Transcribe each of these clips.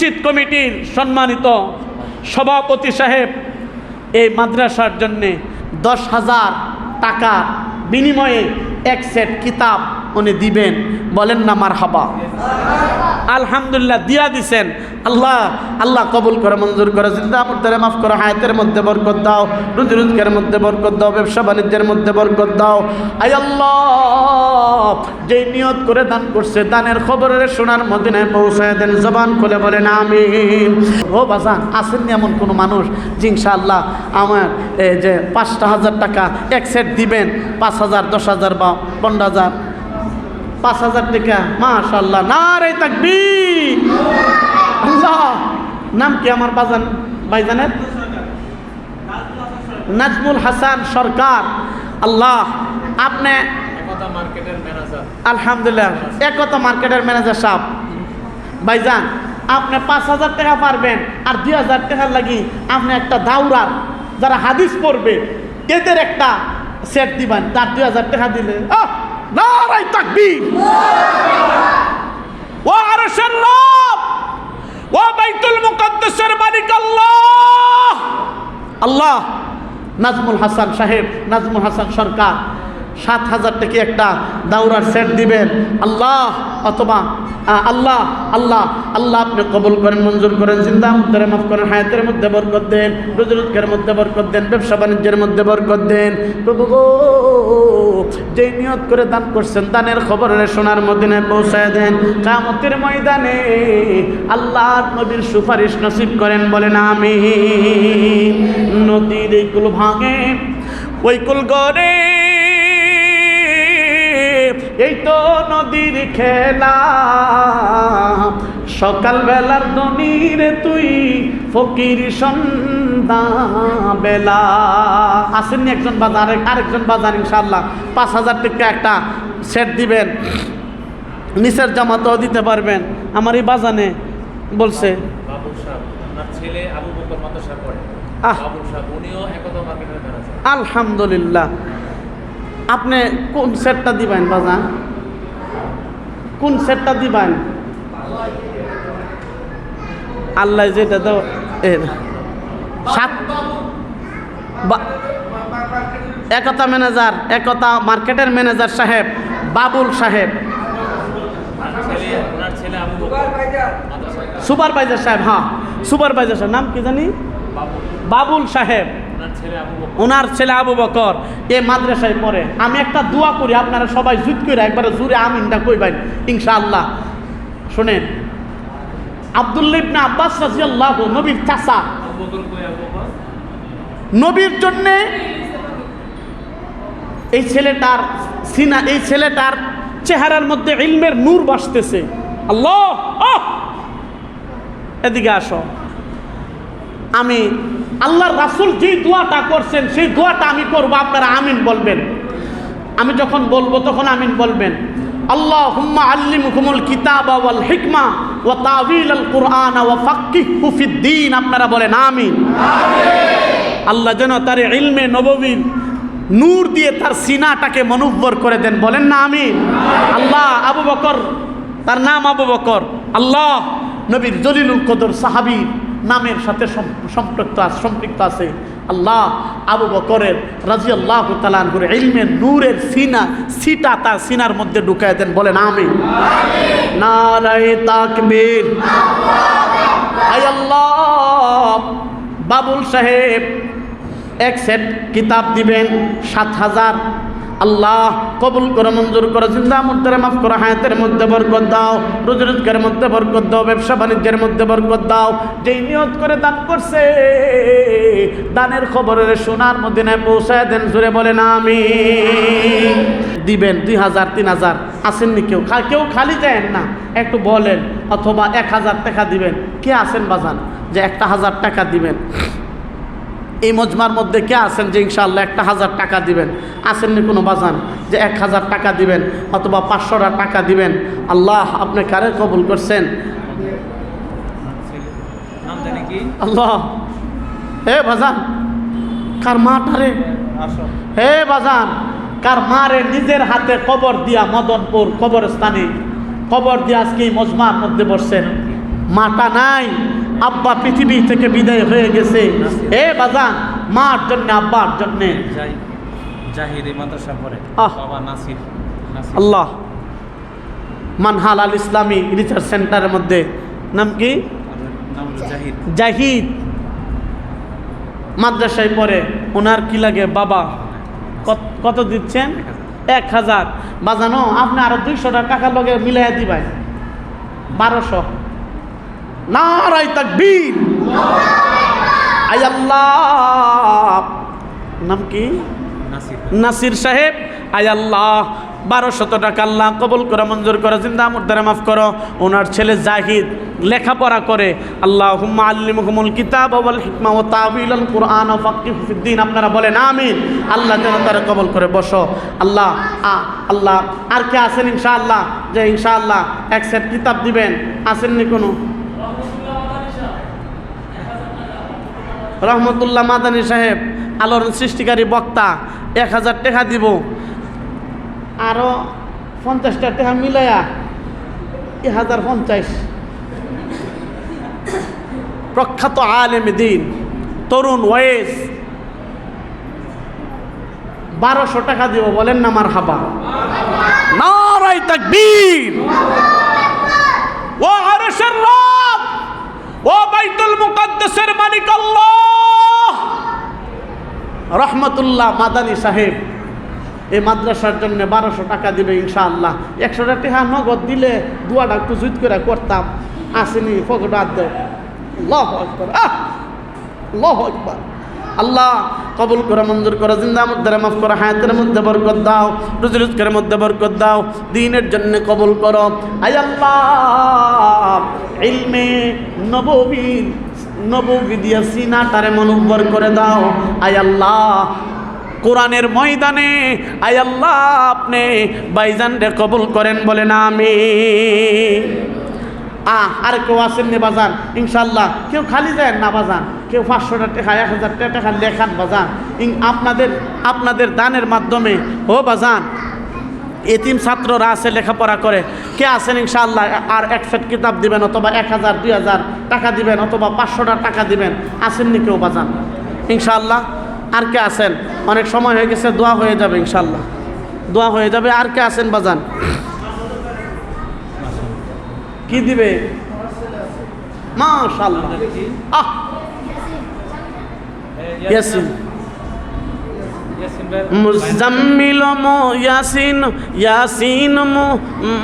মসজিদ কমিটির সম্মানিত সভাপতি সাহেব এই মাদ্রাসার জন্যে দশ হাজার টাকা বিনিময়ে এক সেট কিতাব উনি দিবেন। বলেন না মার হাবা আলহামদুলিল্লাহ, দিয়া দিছেন। আল্লাহ আল্লাহ কবুল করে, মঞ্জুর করে। জিন্দা মুর্দারে মাফ করো, হায়াতের মধ্যে বরকত দাও, রুজি রোজগারের মধ্যে বরকত দাও, ব্যবসা বাণিজ্যের মধ্যে বরকত দাও। আই আল্লাহ যেই নিয়ত করে দান করছে, দানের খবরের সোনার মদিনায় পৌঁছায় দেন, জবান খুলে বলেন আমি ও বাজান আসেননি এমন কোনো মানুষ যে ইনশাআল্লাহ আমার এই যে পাঁচটা হাজার টাকা এক সেট দিবেন, পাঁচ হাজার, দশ হাজার বা পনেরো হাজার? পাঁচ হাজার টাকা মাশাল্লাহ না রে আল্লাহ, নাম কি আমার বাজান, ভাইজানের? নাজমুল হাসান সরকার। আল্লাহ, আপনি আলহামদুলিল্লাহ মার্কেটের ম্যানেজার সাহেব। ভাইজান, আপনি পাঁচ হাজার টাকা পারবেন আর দুই হাজার টাকার লাগি আপনি একটা দাউরার যারা হাদিস পড়বে, এদের একটা সেট দিবেন। তার দুই হাজার টাকা দিলে ও ও বাইতুল আল্লাহ। আল্লাহ, নাজমুল হাসান সাহেব, নাজমুল হাসান সরকার। সাত হাজার থেকে একটা দাউরার সেট দিবেন। আল্লাহ অথবা আল্লাহ আল্লাহ আল্লাহ আপনি কবুল করেন, মঞ্জুর করেন, জিন্দা মুদ্দারে মাফ করেন, হায়াতের মধ্যে বরকত দেন রোজ মধ্যে বরকত দেন, ব্যবসা বাণিজ্যের মধ্যে বরকত দেন। প্রভু যে নিয়ত করে দান করছেন, দানের খবরের সোনার মদিনায় পৌঁছায় দেন। কামতের ময়দানে আল্লাহ নবীর সুপারিশ নসিব করেন, বলেন আমি নদীর এই কুল ভাঙে, ওই কুল গড়ে এই তো নদীর খেলা। সকালবেলার দনির তুই ফকির সন্ধ্যা বেলা আসেননি একজন বাজার আরেকজন বাজার ইনশাল্লাহ পাঁচ হাজার টাকা একটা সেট দিবেন। নিচের জামাতাও দিতে পারবেন। আমার এই বাজানে বলছে। ছেলে আবু বকর মাদ্রাসা পড়ে। আলহামদুলিল্লাহ। আপনি কোন সেটটা দিবেন, বাজান? কোন সেটটা দিবেন? আল্লাহ যেটা দাও এর সাত একতা ম্যানেজার, একতা মার্কেটের ম্যানেজার সাহেব, বাবুল সাহেব। সুপারভাইজার সাহেব হ্যাঁ সুপারভাইজার সাহেব, নাম কি জানি? বাবুল সাহেব। ওনার ছেলে আবু বকর এ মাদ্রাসায় পড়ে। আমি একটা দোয়া করি আপনারা সবাই জুত করে একবারে জুড়ে আমিনটা কইবেন ইনশাআল্লাহ। শোনেন আব্দুল্লাহ ইবনে আব্বাস রাদিয়াল্লাহু নবীর চাচা। বকর নবীর জন্যে এই ছেলেটার সিনা এই ছেলেটার চেহারার মধ্যে ইলমের নূর বাসতেছে। আল্লাহ! এদিকে আসো। আমি আল্লাহর রাসুল যে দোয়াটা করছেন, সেই দোয়াটা আমি করব, আপনারা আমিন বলবেন। আমি যখন বলব, তখন আমিন বলবেন। আল্লাহ হুম্মা আল্লিম হুমুল কিতাব ওয়াল হিকমা ওয়া তাবিল আল কুরআন ওয়া ফাক্কিহু ফিদ্দিন। আপনারা বলেন আমিন। আল্লাহ যেন তার ইলমে নববীর নূর দিয়ে তার সিনাটাকে মনুব্বর করে দেন। বলেন না আমি আল্লাহ আবু বকর, তার নাম আবু বকর। আল্লাহ নবীর জলিলুল কদর সাহাবি নামের সাথে সম্পৃক্ত সম্পৃক্ত আছে আল্লাহ আবু বকরের রাজি আল্লাহ তালানহুর ইলমের নূরের সিনা, সিটা তার সিনার মধ্যে ঢুকায় দেন, বলেন আমি আল্লাহ। বাবুল সাহেব এক সেট কিতাব দিবেন, সাত হাজার আল্লাহ কবুল করে, মঞ্জুর করে, জিন্দা মুদ্রে মাফ করো, হায়াতের মধ্যে বরকত দাও, রোজ রোজগারের মধ্যে বরকত দাও, ব্যবসা বাণিজ্যের মধ্যে বরকত দাও, যেই নিয়ত করে দান করছে, দানের খবরের সোনার মদিনায় পৌঁছায় দেন জুড়ে বলেন আমি দিবেন দুই হাজার, তিন হাজার, আসেননি কেউ কেউ খালি দেন না, একটু বলেন, অথবা এক হাজার টাকা দিবেন। কে আসেন বাজান? যে একটা হাজার টাকা দিবেন। এই মজমার মধ্যে কে আছেন যে ইনশাআল্লাহ একটা হাজার টাকা দিবেন? আসেননি কোনো বাজান যে এক হাজার টাকা দিবেন অথবা পাঁচশোটা টাকা দিবেন? আল্লাহ আপনি কারে কবুল করছেন? আল্লাহ। হে বাজান কার মাটারে হে বাজান কার মারে নিজের হাতে কবর দিয়া মদনপুর কবরস্থানে কবর দিয়ে আজকে এই মজমার মধ্যে বসছেন? মাটা নাই। আব্বা পৃথিবী থেকে বিদায় হয়ে গেছে। এ বাজান মার জন্য আব্বার জন্যে। আল্লাহ। মানহাল আল ইসলামী রিসার্চ সেন্টারের মধ্যে। নাম কি? জাহিদ। জাহিদ। মাদ্রাসায় পড়ে। ওনার কি লাগে বাবা? কত- কত দিচ্ছেন? এক হাজার। বাজানো আপনি আরও দুইশো টাকা লগে মিলাই দিবেন। বারোশো। নারাই তাকবীর। আই আল্লাহ। নাম কি? নাসির। নাসির সাহেব। আয় আল্লাহ। বারোশত টাকা আল্লাহ কবুল করে মঞ্জুর করো জিন্দা মুদ্দারে মাফ করো। ওনার ছেলে জাহিদ লেখাপড়া করে। আল্লাহ হুম্মা আল্লিমুকুমুল কিতাব ওয়াল হিকমা ও তাবিল কুরআন ও ফাক্কিহু ফিদ্দিন আপনারা বলেন আমিন। আল্লাহ যেন তারা কবল করে। বসো। আল্লাহ আ আল্লাহ। আর কে আছেন ইনশাআল্লাহ? যে ইনশাআল্লাহ এক সেট কিতাব দিবেন। আসেননি কোনো? রহমতুল্লাহ মাদানী সাহেব, আলোর সৃষ্টিকারী বক্তা, এক হাজার টাকা দিব। আরও পঞ্চাশটা টাকা মিলাইয়া এক হাজার পঞ্চাশ। প্রখ্যাত আলেম দিন, তরুণ ওয়েস, বারোশো টাকা দিব, বলেন না আমার হাবা নারাই তাকবীর। ও আরশের রব, ও বাইতুল মুকাদ্দাসের মালিক আল্লাহ। রহমতুল্লাহ মাদানী সাহেব এই মাদ্রাসার জন্য বারোশো টাকা দিবে ইনশাআল্লাহ। একশো টাকা নগদ দিলে দুয়াটা একটু জুত করে করতাম। আসেনি ফকট আদ আহ! লহ আল্লাহ, কবুল করে, মঞ্জুর করো জিন্দা মধ্যে মাফ করো, হায়াতের মধ্যে বরকত দাও রুজি রোজগারের মধ্যে বরকত দাও, দিনের জন্য কবুল করো। আই আল্লাহ, ইলমে নববীর নববী দিয়া সিনাটারে মনোবর করে দাও। আই আল্লাহ, কোরআনের ময়দানে আই আল্লাহ, আপনি বাইজান রে কবুল করেন বলে না আমি আহ, আর কেউ আসেন নি বাজান? ইনশাল্লাহ কেউ খালি যায় না বাজান? কেউ পাঁচশোটা টাকা, এক হাজার টাকা লেখান বাজান? ইন- আপনাদের আপনাদের দানের মাধ্যমে, ও বাজান এতিম ছাত্ররা আছে লেখাপড়া করে। কে আছেন ইনশাআল্লাহ? আর এক সেট কিতাব দিবেন অথবা এক হাজার দুই হাজার টাকা দিবেন অথবা পাঁচশোটা টাকা দিবেন। আসেননি কেউ বাজান ইনশাআল্লাহ। আর কে আছেন? অনেক সময় হয়ে গেছে দোয়া হয়ে যাবে ইনশাআল্লাহ। দোয়া হয়ে যাবে আর কে আছেন বাজান কি দিবে? মাশাল্লাহ আহ! ইয়াসিন। মুজাম্মিল মো ইয়াসিন ইয়াসিন মো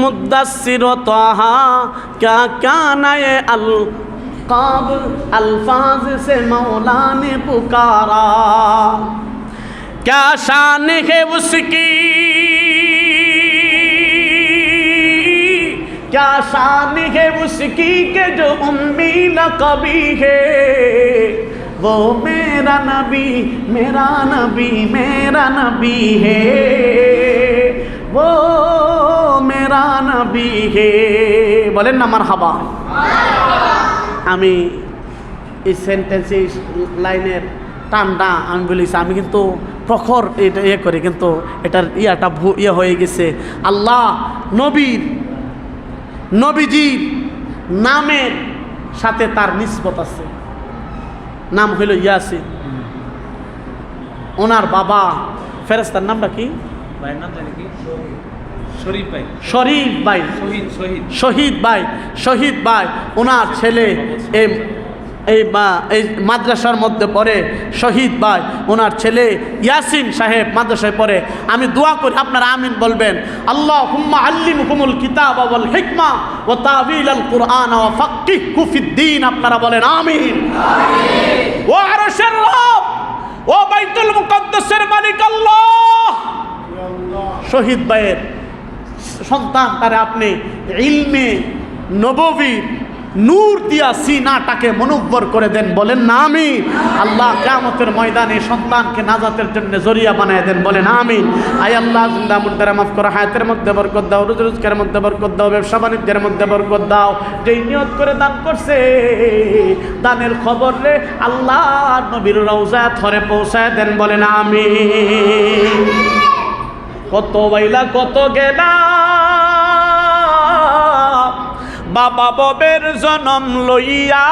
মুদাসসির তাহা क्या क्या नए अलकाब अल्फाज से मौला ने पुकारा क्या शान है उसकी क्या शान है उसकी के जो उम्मी कभी है वो मेरा नबी मेरा नबी मेरा नबी है वो मेरा नबी है বলেন না আমার হাবা আমি এই সেন্টেন্স এই লাইনের টানটা আমি বলেছি আমি কিন্তু প্রখর এটা ইয়ে করি কিন্তু এটার ইয়াটা ভু ইয়ে হয়ে গেছে আল্লাহ নবীর নবীজির নামের সাথে তার নিসবত আছে নাম হইল ইয়াসিন। ওনার বাবা ফেরেস্তার নামটা কি? শরীফ ভাই। শহীদ শহীদ শহীদ। ভাই শহীদ ভাই। ওনার ছেলে এই এই বা এই মাদ্রাসার মধ্যে পড়ে শহীদ ভাই ওনার ছেলে ইয়াসিন সাহেব মাদ্রাসায় পড়ে। আমি দোয়া করি আপনারা আমিন বলবেন। আল্লাহ হুম্মা আল্লিম হুমুল কিতাব ওয়াল হিকমা ও তাবিল আল কুরআন ও ফাক্কিহ কুফিদ্দিন আপনারা বলেন আমিন। ও আরশের রব ও বাইতুল মুকদ্দাসের মালিক আল্লাহ। শহীদ ভাইয়ের সন্তান তারা আপনি ইলমে নববীর নূর দিয়া সিনাটাকে মনোব্বর করে দেন, বলেন না আমি আল্লাহ কেমতের ময়দানে সন্তানকে নাজাতের জন্য জরিয়া বানায় দেন, বলেন আমি আই আল্লাহ, জিন্দা মুদ্দারা মাফ করো, হায়াতের মধ্যে বরকত দাও, রোজ রোজগারের মধ্যে বরকত দাও, ব্যবসা বাণিজ্যের মধ্যে বরকত দাও। যেই নিয়ত করে দান করছে, দানের খবর রে আল্লাহ নবীর রওজা থরে পৌঁছায় দেন, বলেন আমি কত বাইলা কত গেলা বাবা ববের জনম লইয়া।